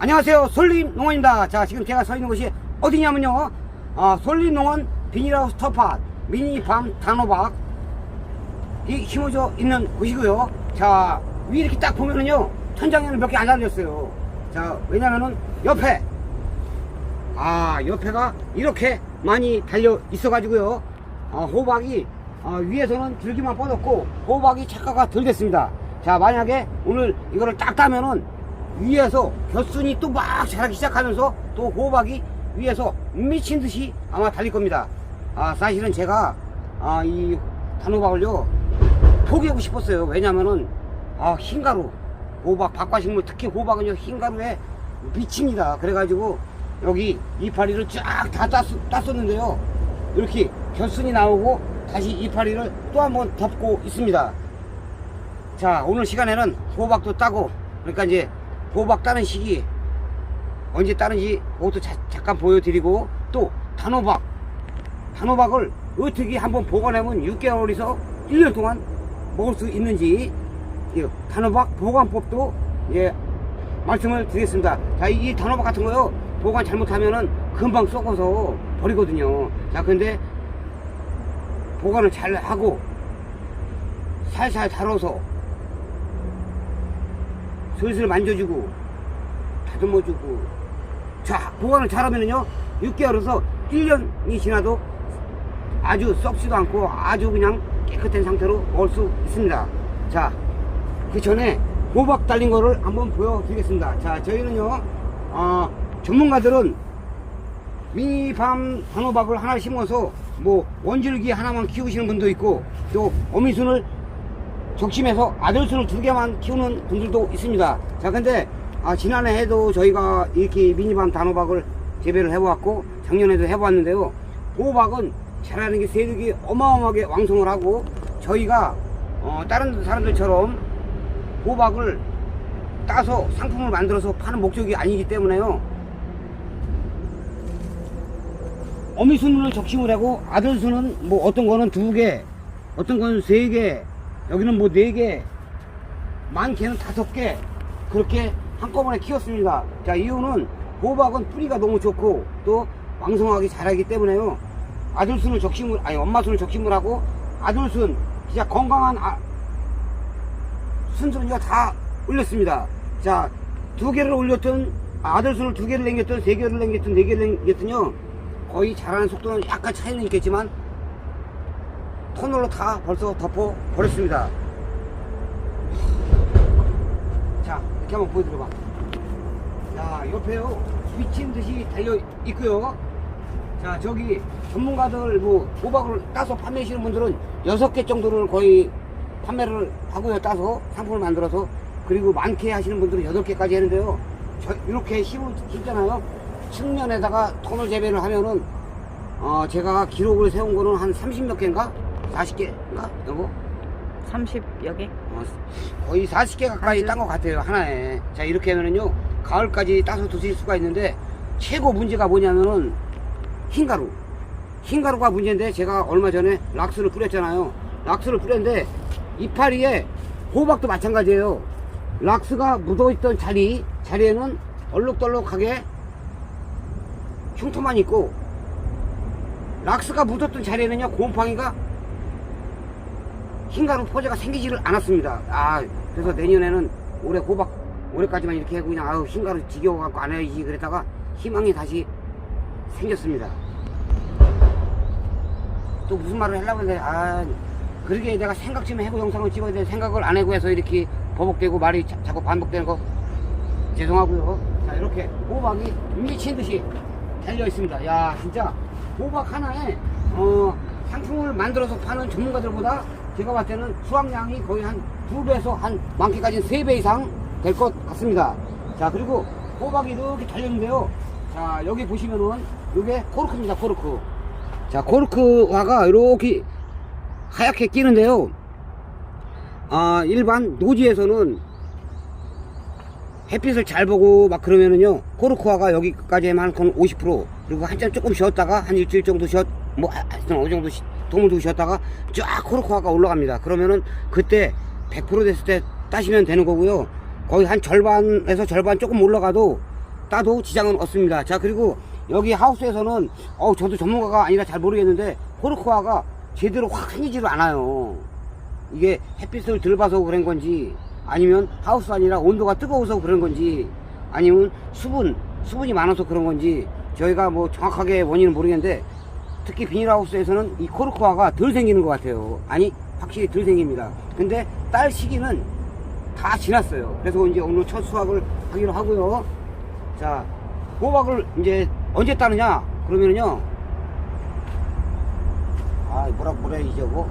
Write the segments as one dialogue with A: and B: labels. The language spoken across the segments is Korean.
A: 안녕하세요. 솔림 농원입니다. 자, 지금 제가 서 있는 곳이 어디냐면요. 아, 솔림 농원 비닐하우스 터팟 미니밤 단호박 이 심어져 있는 곳이고요. 자, 위 이렇게 딱 보면은요. 천장에는 몇 개 안 달렸어요. 자, 왜냐면은 옆에 아, 옆에가 이렇게 많이 달려 있어 가지고요. 아, 호박이 아, 위에서는 줄기만 뻗었고 호박이 착화가 덜 됐습니다. 자, 만약에 오늘 이거를 딱 따면은 위에서 겨순이 또 막 자라기 시작하면서 또 호박이 위에서 미친 듯이 아마 달릴 겁니다. 아, 사실은 제가 아, 이 단호박을요 포기하고 싶었어요. 왜냐면은 아, 흰가루 호박 박과식물 특히 호박은요 흰가루에 미칩니다. 그래가지고 여기 이파리를 쫙 다 땄었는데요. 이렇게 결순이 나오고 다시 이파리를 또 한번 덮고 있습니다. 자 오늘 시간에는 호박도 따고 그러니까 이제 호박 따는 시기 언제 따는지 그것도 자- 잠깐 보여드리고 또 단호박 단호박을 어떻게 한번 보관하면 6개월에서 1년 동안 먹을 수 있는지 이 단호박 보관법도 예 말씀을 드리겠습니다. 자, 이 단호박 같은 거요 보관 잘못하면은 금방 썩어서 버리거든요. 자, 근데 보관을 잘 하고 살살 다뤄서 슬슬 만져주고 다듬어주고. 자 보관을 잘하면은요 6개월에서 1년이 지나도 아주 썩지도 않고 아주 그냥 깨끗한 상태로 먹을 수 있습니다. 자그 전에 호박 달린 거를 한번 보여드리겠습니다. 자 저희는요 어, 전문가들은 미니밤 단호박을 하나 심어서 뭐 원줄기 하나만 키우시는 분도 있고 또 어미순을 적심해서 아들순을 두 개만 키우는 분들도 있습니다. 자, 근데 아, 지난해 해도 저희가 이렇게 미니밤 단호박을 재배를 해보았고 작년에도 해보았는데요. 호박은 자라는 게 세력이 어마어마하게 왕성을 하고 저희가 어, 다른 사람들처럼 호박을 따서 상품을 만들어서 파는 목적이 아니기 때문에요. 어미순을 적심을 하고 아들순은 뭐 어떤 거는 두 개, 어떤 거는 세 개, 여기는 뭐네 개, 많게는 다섯 개 그렇게 한꺼번에 키웠습니다. 자 이유는 호박은 뿌리가 너무 좋고 또 왕성하게 자라기 때문에요. 아들순을 적심을 아니 엄마순을 적심을 하고 아들순 진짜 건강한 아, 순순이가 다 올렸습니다. 자 두 개를 올렸던 아들순을 두 개를 남겼던 세 개를 남겼던 네 개를 남겼던요 거의 자라는 속도는 약간 차이는 있겠지만 터널로 다 벌써 덮어 버렸습니다. 자, 이렇게 한번 보여드려봐. 자, 옆에요. 미친 듯이 달려 있고요. 자, 저기 전문가들 뭐 호박을 따서 판매하시는 분들은 여섯 개 정도를 거의 판매를 하고요. 따서 상품을 만들어서 그리고 많게 하시는 분들은 여덟 개까지 하는데요. 저 이렇게 심을 심잖아요. 측면에다가 터널 재배를 하면은 어, 제가 기록을 세운 거는 한 30 몇 개인가? 40개인가? 여보?
B: 30여 개?
A: 어, 거의 40개 가까이 딴 것 같아요, 하나에. 자, 이렇게 하면은요, 가을까지 따서 드실 수가 있는데, 최고 문제가 뭐냐면은, 흰가루. 흰가루가 문제인데, 제가 얼마 전에 락스를 뿌렸잖아요. 락스를 뿌렸는데, 이파리에 호박도 마찬가지예요. 락스가 묻어있던 자리, 자리에는 얼룩덜룩하게 흉터만 있고, 락스가 묻었던 자리에는요, 곰팡이가 흰가루 포제가 생기지를 않았습니다. 아, 그래서 내년에는 올해 호박, 올해까지만 이렇게 하고 그냥 아우, 흰가루 지겨워갖고 안 해야지 그랬다가 희망이 다시 생겼습니다. 또 무슨 말을 하려고 했는데, 아, 그러게 내가 생각 좀 해고 영상을 찍어야 돼. 생각을 안 해고 해서 이렇게 버벅대고 말이 자, 자꾸 반복되는 거 죄송하고요. 자, 이렇게 호박이 미친 듯이 달려 있습니다. 야, 진짜 호박 하나에 어, 상품을 만들어서 파는 전문가들보다 제가 봤을 때는 수확량이 거의 한 두 배에서 한 많게까지는 세배 이상 될 것 같습니다. 자, 그리고 호박이 이렇게 달렸는데요. 자, 여기 보시면은 이게 코르크입니다. 코르크. 자, 코르크화가 이렇게 하얗게 끼는데요. 아, 일반 노지에서는 햇빛을 잘 보고 막 그러면은요 코르크화가 여기까지만 한50% 그리고 한참 조금 쉬었다가 한 일주일 정도 쉬었 뭐 하여튼 어느 정도 쉬- 동을 두고 쉬었다가 쫙 코르크화가 올라갑니다 그러면은 그때 100% 됐을 때 따시면 되는 거고요 거의 한 절반에서 절반 조금 올라가도 따도 지장은 없습니다. 자 그리고 여기 하우스에서는 어 저도 전문가가 아니라 잘 모르겠는데 코르코아가 제대로 확 생기지를 않아요. 이게 햇빛을 덜 봐서 그런 건지 아니면 하우스 아니라 온도가 뜨거워서 그런 건지 아니면 수분 수분이 많아서 그런 건지 저희가 뭐 정확하게 원인은 모르겠는데 특히 비닐하우스에서는 이 코르코아가 덜 생기는 것 같아요. 아니 확실히 덜 생깁니다. 근데 딸 시기는 다 지났어요. 그래서 이제 오늘 첫 수확을 하기로 하고요. 자, 호박을 이제 언제 따느냐? 그러면은요. 아, 뭐라 뭐라 이제 뭐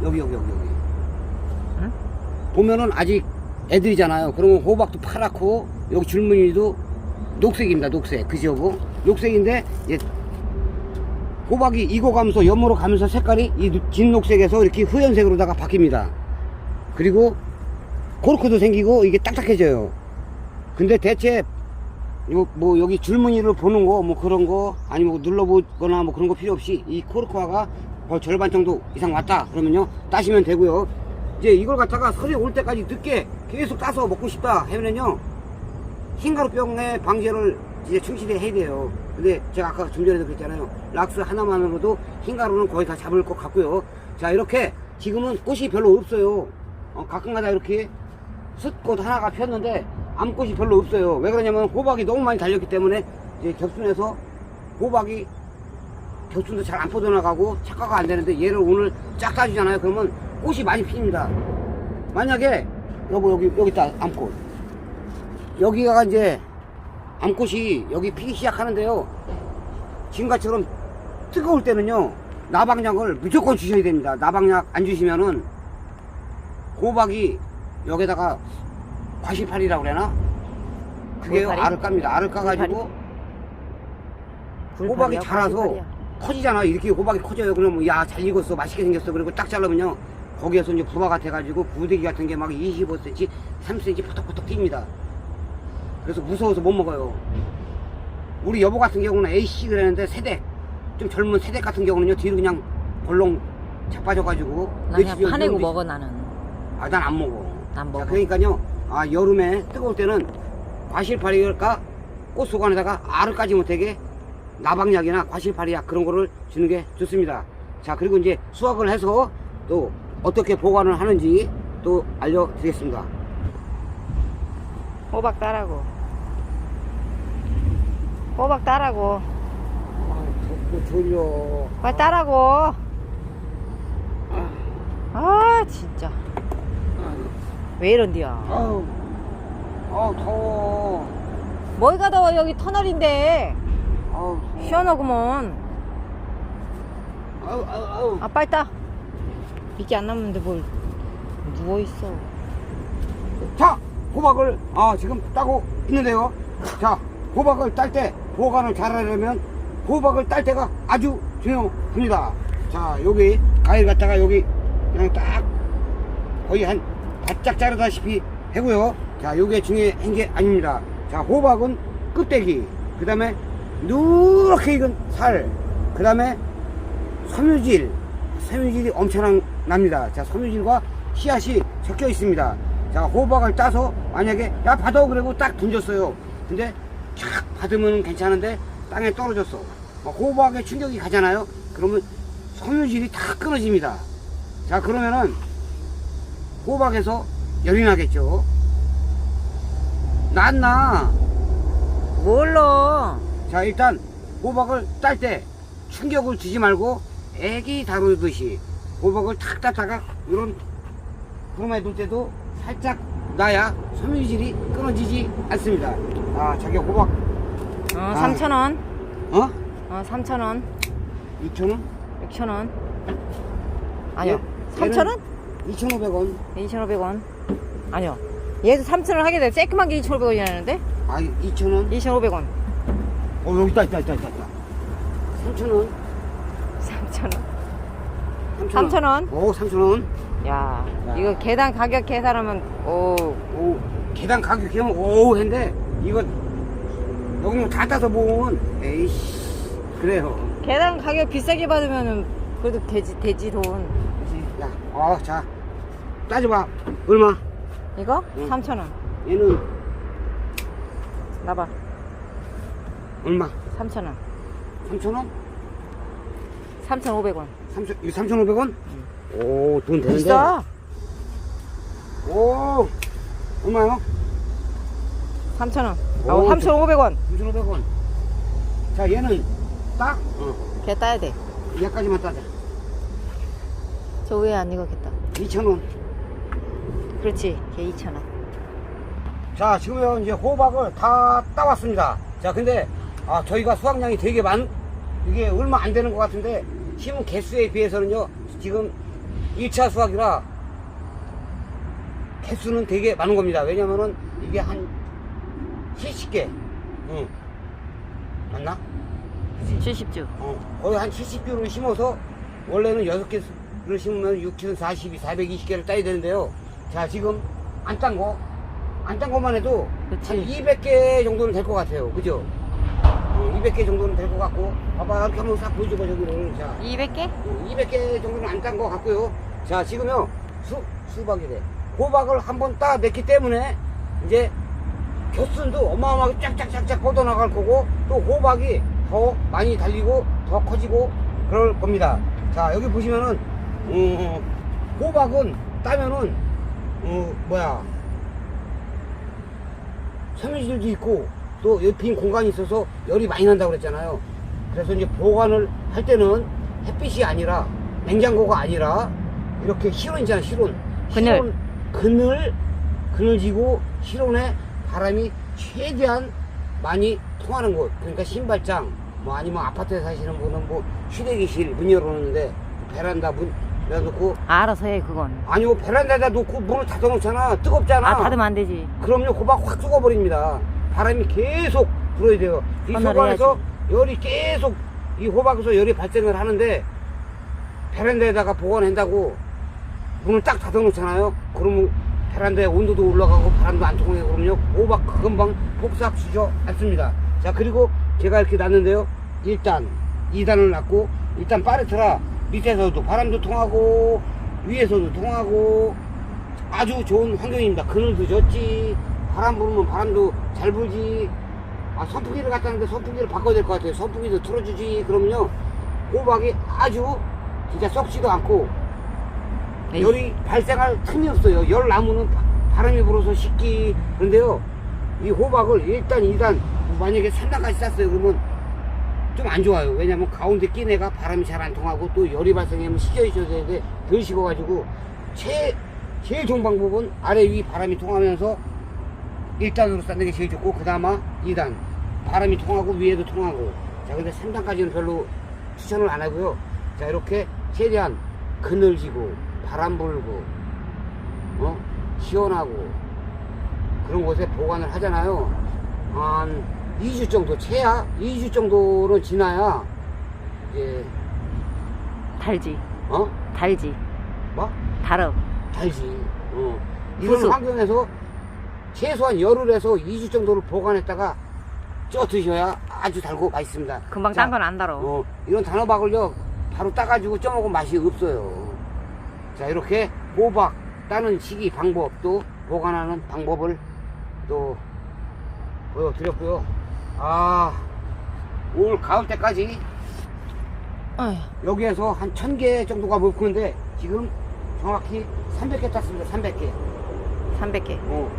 A: 여기 여기 여기 여기.
B: 응?
A: 보면은 아직 애들이잖아요. 그러면 호박도 파랗고 여기 줄무늬도 녹색입니다. 녹색. 그죠? 뭐? 녹색인데 이제 호박이 익어가면서 연모로 가면서 색깔이 이 진녹색에서 이렇게 후연색으로다가 바뀝니다. 그리고 코르크도 생기고 이게 딱딱해져요. 근데 대체 요 뭐 여기 줄무늬를 보는 거 뭐 그런 거 아니면 뭐 눌러보거나 뭐 그런 거 필요 없이 이 코르크화가 거의 절반 정도 이상 왔다 그러면요 따시면 되고요. 이제 이걸 갖다가 설이 올 때까지 늦게 계속 따서 먹고 싶다 하면은요 흰가루병의 방제를 이제 충실히 해야 돼요. 근데 제가 아까 좀 전에도 그랬잖아요. 락스 하나만으로도 흰가루는 거의 다 잡을 것 같고요. 자, 이렇게 지금은 꽃이 별로 없어요. 어, 가끔가다 이렇게 숯꽃 하나가 폈는데 암꽃이 별로 없어요. 왜 그러냐면 호박이 너무 많이 달렸기 때문에 이제 겹순에서 호박이 겹순도 잘안 뻗어나가고 착화가 안 되는데 얘를 오늘 쫙 따주잖아요. 그러면 꽃이 많이 핍니다. 만약에 여보 여기 여기 있다 암꽃. 여기가 이제 암꽃이 여기 피기 시작하는데요. 지금같이처럼 뜨거울 때는요, 나방약을 무조건 주셔야 됩니다. 나방약 안 주시면은 호박이 여기다가 과실팔이라고 그러나? 그게
B: 불파리?
A: 알을 깝니다. 알을 까가지고 호박이 자라서. 커지잖아. 이렇게 호박이 커져요. 그러면 야, 잘 익었어. 맛있게 생겼어. 그리고 딱 자르면요. 거기에서 이제 부화 같아가지고 부대기 같은 게 막 25cm, 3cm 포톡포톡 뜁니다. 그래서 무서워서 못 먹어요. 우리 여보 같은 경우는 A씨 그랬는데 세대, 좀 젊은 세대 같은 경우는요. 뒤로 그냥 벌렁 자빠져가지고.
B: 나 그냥 파내고 먹어 나는.
A: 아, 난 안 먹어.
B: 안
A: 자,
B: 먹어.
A: 그러니까요. 아, 여름에 뜨거울 때는 과실파리가 꽃소관에다가 알을 까지 못하게 나방약이나 과실파리약 그런 거를 주는 게 좋습니다. 자, 그리고 이제 수확을 해서 또 어떻게 보관을 하는지 또 알려드리겠습니다.
B: 호박 따라고. 호박 따라고.
A: 아, 덥고 졸려.
B: 빨리 따라고. 아 진짜. 왜 이런디야.
A: 아우, 아우, 더워.
B: 뭐가 더워 여기 터널인데.
A: 아우, 더워.
B: 시원하구먼.
A: 아우, 아우, 아우.
B: 아 빨리 따. 이게 안 남는데 뭘 누워 있어.
A: 자, 호박을 아 지금 따고 있는데요. 자, 호박을 딸 때 보관을 잘 하려면 호박을 딸 때가 아주 중요합니다. 자, 여기 가위 갖다가 여기 그냥 딱 거의 한 바짝 자르다시피 하고요. 자, 요게 중요한 게 아닙니다. 자, 호박은 껍데기, 그 다음에 누렇게 익은 살, 그 다음에 섬유질, 섬유질이 엄청난 납니다. 자, 섬유질과 씨앗이 섞여 있습니다. 자, 호박을 따서 만약에 야 받아 그러고 딱 던졌어요. 근데 촥 받으면 괜찮은데 땅에 떨어졌어. 어, 호박에 충격이 가잖아요. 그러면 섬유질이 다 끊어집니다. 자, 그러면은 호박에서 열이 나겠죠. 낫나?
B: 뭘로?
A: 자 일단 호박을 딸 때 충격을 주지 말고 애기 다루듯이 호박을 탁 따다가 이런 구름에 둘 때도 살짝 놔야 섬유질이 끊어지지 않습니다. 아 자기 호박
B: 어
A: 아.
B: 3천 원.
A: 어?
B: 어 3천 원.
A: 2,000원?
B: 6천 원. 아니요.
A: 얘-
B: 3천 원?
A: 2,500원.
B: 2,500원. 아니요. 얘도 3천 원 하게 돼. 새끄만 게 2,500원이라는데?
A: 아 2,000원.
B: 2,500원.
A: 어 여기 있다 있다 있다 있다. 3,000원.
B: 3천 원. 3,000원?
A: 오 3,000원.
B: 야,
A: 야.
B: 이거 계단 가격 계산하면 오,
A: 오 계단 가격이 하면 오 했는데 이거 여기 뭐다 따서 보면 에이씨 그래요.
B: 계단 가격 비싸게 받으면은 그래도 되지 되지 돈.
A: 야, 어, 자, 따져봐. 얼마?
B: 이거
A: 응.
B: 3,000원.
A: 얘는
B: 나봐.
A: 얼마?
B: 3,000원.
A: 3,000원?
B: 3,500원.
A: 3,000, 이거 3,500원? 오, 돈 되는데.
B: 비싸.
A: 오, 얼마요?
B: 3,000원.
A: 오,
B: 어, 3,500원.
A: 3,500원. 자, 얘는 딱, 어,
B: 걔 따야 돼.
A: 얘까지만 따자.
B: 저 위에 안 익었겠다.
A: 2,000원.
B: 그렇지. 걔 2,000원.
A: 자, 지금 이제 호박을 다 따왔습니다. 자, 근데, 아, 저희가 수확량이 되게 많, 이게 얼마 안 되는 것 같은데, 심은 개수에 비해서는요, 지금 1차 수확이라, 개수는 되게 많은 겁니다. 왜냐면은, 이게 한 70개. 응. 맞나?
B: 70주.
A: 어, 거의 한 70개를 심어서 원래는 6개를 심으면 6kg 42, 420개를 따야 되는데요. 자, 지금 안 딴 거, 안 딴 것만 해도
B: 그치.
A: 한 200개 정도는 될 것 같아요. 그죠? 어, 200개 정도는 될 것 같고, 봐봐, 이렇게 한번 싹 보여줘봐, 저기를. 자,
B: 200개?
A: 어, 200개 정도는 안 딴 것 같고요. 자, 지금요, 수, 수박이래. 호박을 한번 따냈기 때문에, 이제, 겨순도 어마어마하게 쫙쫙쫙쫙 뻗어나갈 거고, 또 호박이 더 많이 달리고, 더 커지고, 그럴 겁니다. 자, 여기 보시면은, 어, 호박은 따면은, 어, 뭐야, 섬유질도 있고, 또 여기 빈 공간이 있어서 열이 많이 난다고 그랬잖아요. 그래서 이제 보관을 할 때는 햇빛이 아니라 냉장고가 아니라 이렇게 실온 있잖아 실온.
B: 그늘.
A: 실온, 그늘 그늘 지고 실온에 바람이 최대한 많이 통하는 곳. 그러니까 신발장 뭐 아니면 아파트에 사시는 분은 뭐 휴대기실 문 열어놓는데 베란다 문 열어놓고
B: 알아서 해, 그건.
A: 아니요 베란다에다 놓고 문을 닫아놓잖아. 뜨겁잖아.
B: 아, 닫으면 안 되지.
A: 그럼요 호박 확 죽어버립니다. 바람이 계속 불어야 돼요. 이 소관에서 열이 계속 이 호박에서 열이 발생을 하는데 베란다에다가 보관한다고 문을 딱 닫아놓잖아요 그러면 베란다에 온도도 올라가고 바람도 안 통하게 그러면요 호박 금방 폭삭 주저앉습니다 자 그리고 제가 이렇게 놨는데요 1단 2단을 놨고 일단 파레트라 밑에서도 바람도 통하고 위에서도 통하고 아주 좋은 환경입니다. 그늘도 좋지, 바람 불면 바람도 잘 불지. 아, 선풍기를 갖다 놨는데 선풍기를 바꿔야 될 것 같아요. 선풍기도 틀어주지. 그러면요, 호박이 아주 진짜 썩지도 않고
B: 에이.
A: 열이 발생할 틈이 없어요. 열 나무는 바- 바람이 불어서 식기. 그런데요, 이 호박을 1단, 2단, 만약에 3단까지 쌌어요. 그러면 좀 안 좋아요. 왜냐면 가운데 낀 애가 바람이 잘 안 통하고 또 열이 발생하면 식혀 있어야 되는데 덜 식어가지고 제, 제일 좋은 방법은 아래 위 바람이 통하면서 1단으로 쌓는 게 제일 좋고 그 다음에 2단 바람이 통하고 위에도 통하고 자 근데 3단까지는 별로 추천을 안 하고요 자 이렇게 최대한 그늘지고 바람 불고 어 시원하고 그런 곳에 보관을 하잖아요 한 2주 정도 채야 2주 정도는 지나야 이제
B: 달지.
A: 어?
B: 달지.
A: 뭐?
B: 달어.
A: 달지. 어. 이런
B: 부수.
A: 환경에서 최소한 열흘 에서 2주 정도를 보관했다가 쪄 드셔야 아주 달고 맛있습니다.
B: 금방
A: 자,
B: 딴건 안 달어.
A: 어, 이런 단호박을요, 바로 따가지고 쪄먹으면 맛이 없어요. 자, 이렇게 호박 따는 시기 방법도 보관하는 방법을 또 보여드렸고요. 아, 올 가을 때까지
B: 어휴,
A: 여기에서 한 1000개 정도가 먹는데 지금 정확히 300개 땄습니다. 300개.
B: 300개.
A: 어.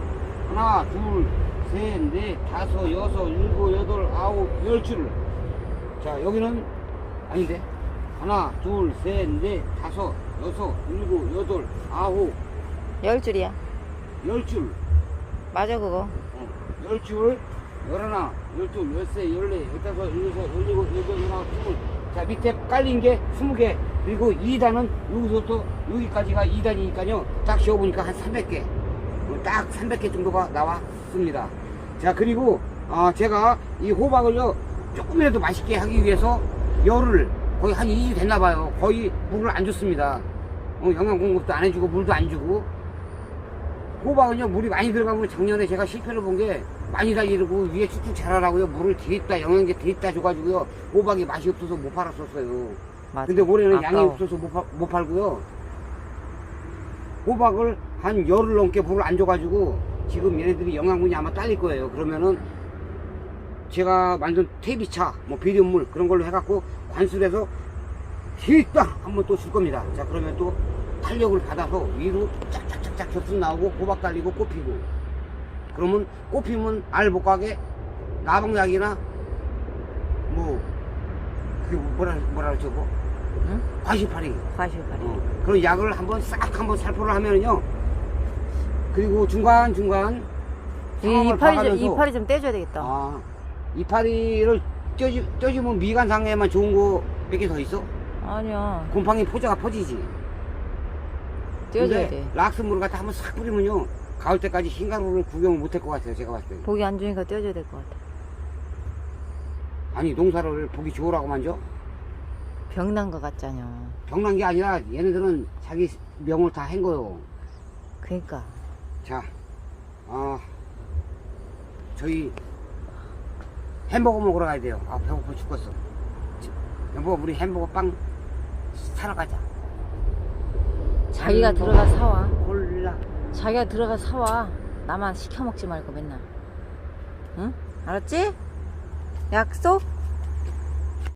A: 하나, 둘, 셋, 넷, 다섯, 여섯, 일곱, 여덟, 아홉, 열 줄을. 자, 여기는 아닌데. 하나, 둘, 셋, 넷, 다섯, 여섯, 일곱, 여덟, 아홉,
B: 열 줄이야.
A: 열 줄.
B: 맞아, 그거.
A: 어, 열 줄, 열하나, 열둘, 열세, 열네, 열다섯, 열여섯, 열일곱, 열여덟, 열아홉, 스물. 자, 밑에 깔린 게 스무 개. 그리고 2단은 여기서부터 여기까지가 2단이니까요. 딱 쉬어보니까 한 300개. 어, 딱 300개 정도가 나왔습니다. 자, 그리고, 어, 제가 이 호박을요, 조금이라도 맛있게 하기 위해서 열을 거의 한 2주 됐나봐요. 거의 물을 안 줬습니다. 어, 영양 공급도 안 해주고, 물도 안 주고. 호박은요 물이 많이 들어가면 작년에 제가 실패를 본 게 많이 달리고 위에 쭉쭉 자라라고요 물을 드립다 영양제 드립다 줘가지고요 호박이 맛이 없어서 못 팔았었어요
B: 맞아.
A: 근데 올해는 양이
B: 아까워.
A: 없어서 못, 팔, 못 팔고요 호박을 한 열흘 넘게 물을 안 줘가지고 지금 얘네들이 영양분이 아마 딸릴 거예요 그러면은 제가 만든 퇴비차, 뭐 비료물 그런 걸로 해갖고 관수해서 뒤딱 한번 또 줄 겁니다. 자 그러면 또 탄력을 받아서 위로 짝짝짝짝 겹순 나오고 호박 달리고 꽃피고 그러면 꽃피면 알 못 가게 나방약이나 뭐 그게 뭐라 뭐라 그러죠 뭐
B: 응?
A: 과시파리
B: 과실파리.
A: 어, 그런 약을 한번 싹 한번 살포를 하면은요 그리고 중간 중간
B: 이 이파리 좀, 이파리 좀 떼줘야 되겠다.
A: 아 이파리를 쪄주, 쪄주면 미간 상에만 좋은 거 몇 개 더 있어?
B: 아니야.
A: 곰팡이 포자가 퍼지지
B: 떼줘야
A: 근데
B: 돼.
A: 락스물을 갖다 한번 싹 뿌리면요 가을 때까지 흰가루를 구경을 못할 것 같아요 제가 봤을 때
B: 보기 안 좋으니까 떼줘야 될 것 같아.
A: 아니 농사를 보기 좋으라고 만져
B: 병난 것 같잖여.
A: 병난 게 아니라 얘네들은 자기 명을 다 한 거요
B: 그니까.
A: 자, 아, 저희 햄버거 먹으러 가야 돼요. 아, 배고파 죽겠어. 자, 여보, 우리 햄버거 빵 사러 가자.
B: 자기가
A: 햄버거
B: 들어가 사와.
A: 콜라.
B: 자기가 들어가 사와. 나만 시켜 먹지 말고 맨날. 응? 알았지? 약속?